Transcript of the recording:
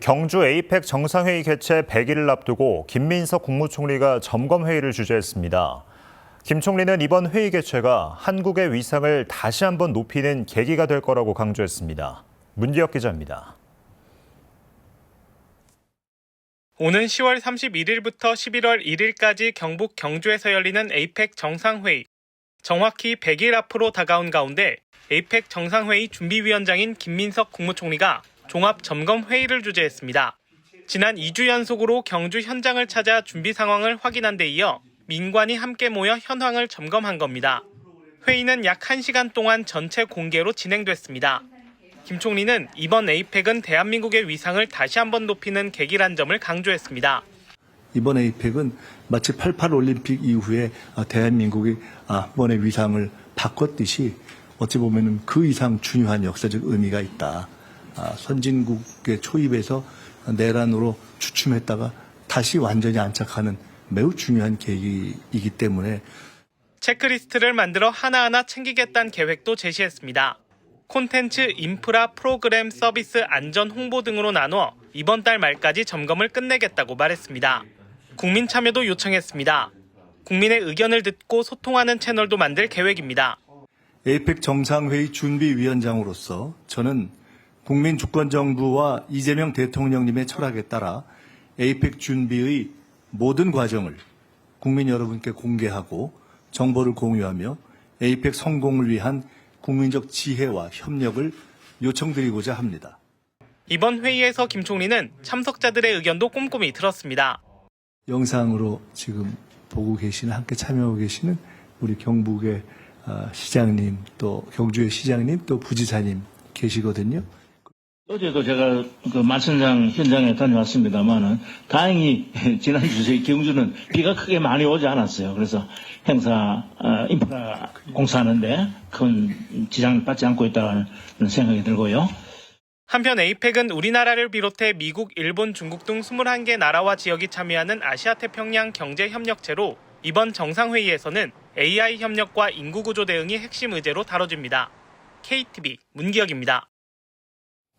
경주 에이펙 정상회의 개최 100일을 앞두고 김민석 국무총리가 점검회의를 주재했습니다. 김 총리는 이번 회의 개최가 한국의 위상을 다시 한번 높이는 계기가 될 거라고 강조했습니다. 문기혁 기자입니다. 오는 10월 31일부터 11월 1일까지 경북 경주에서 열리는 에이펙 정상회의. 정확히 100일 앞으로 다가온 가운데 에이펙 정상회의 준비위원장인 김민석 국무총리가 종합 점검 회의를 주재했습니다. 지난 2주 연속으로 경주 현장을 찾아 준비 상황을 확인한 데 이어 민관이 함께 모여 현황을 점검한 겁니다. 회의는 약 1시간 동안 전체 공개로 진행됐습니다. 김 총리는 이번 에이펙은 대한민국의 위상을 다시 한번 높이는 계기란 점을 강조했습니다. 이번 에이펙은 마치 88 올림픽 이후에 아, 대한민국이 아, 한 번의 위상을 바꿨듯이 어찌 보면은 그 이상 중요한 역사적 의미가 있다. 아, 선진국의 초입에서 내란으로 추춤했다가 다시 완전히 안착하는 매우 중요한 계기이기 때문에 체크리스트를 만들어 하나하나 챙기겠다는 계획도 제시했습니다. 콘텐츠, 인프라, 프로그램, 서비스, 안전, 홍보 등으로 나눠 이번 달 말까지 점검을 끝내겠다고 말했습니다. 국민 참여도 요청했습니다. 국민의 의견을 듣고 소통하는 채널도 만들 계획입니다. 에이펙 정상회의 준비위원장으로서 저는 국민 주권 정부와 이재명 대통령님의 철학에 따라 에이펙 준비의 모든 과정을 국민 여러분께 공개하고 정보를 공유하며 에이펙 성공을 위한 국민적 지혜와 협력을 요청드리고자 합니다. 이번 회의에서 김 총리는 참석자들의 의견도 꼼꼼히 들었습니다. 영상으로 지금 보고 계시는 함께 참여하고 계시는 우리 경북의 아, 시장님 또 경주의 시장님 또 부지사님 계시거든요. 어제도 제가 그 만천장 현장에 다녀왔습니다만은 다행히 지난주에 경주는 비가 크게 많이 오지 않았어요. 그래서 행사 어, 인프라 공사하는데 큰 지장을 받지 않고 있다는 생각이 들고요. 한편 에이펙은 우리나라를 비롯해 미국, 일본, 중국 등 21개 나라와 지역이 참여하는 아시아 태평양 경제 협력체로 이번 정상회의에서는 AI 협력과 인구구조 대응이 핵심 의제로 다뤄집니다. KTV 문기혁입니다.